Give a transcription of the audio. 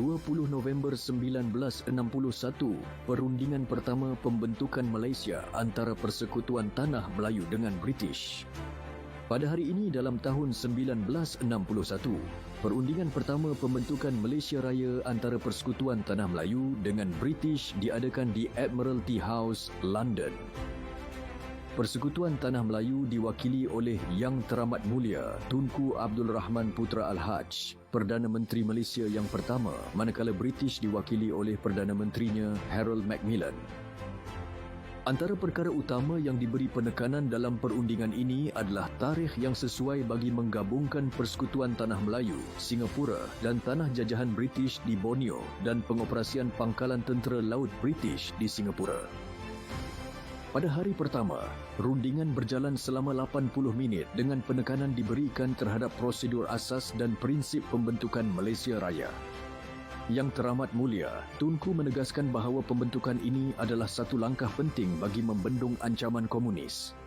20 November 1961, perundingan pertama pembentukan Malaysia antara Persekutuan Tanah Melayu dengan British. Pada hari ini dalam tahun 1961, perundingan pertama pembentukan Malaysia Raya antara Persekutuan Tanah Melayu dengan British diadakan di Admiralty House, London. Persekutuan Tanah Melayu diwakili oleh Yang Teramat Mulia Tunku Abdul Rahman Putra Al-Haj, Perdana Menteri Malaysia yang pertama, manakala British diwakili oleh Perdana Menterinya Harold Macmillan. Antara perkara utama yang diberi penekanan dalam perundingan ini adalah tarikh yang sesuai bagi menggabungkan Persekutuan Tanah Melayu, Singapura dan tanah jajahan British di Borneo dan pengoperasian pangkalan tentera laut British di Singapura. Pada hari pertama, rundingan berjalan selama 80 minit dengan penekanan diberikan terhadap prosedur asas dan prinsip pembentukan Malaysia Raya. Yang teramat mulia, Tunku menegaskan bahawa pembentukan ini adalah satu langkah penting bagi membendung ancaman komunis.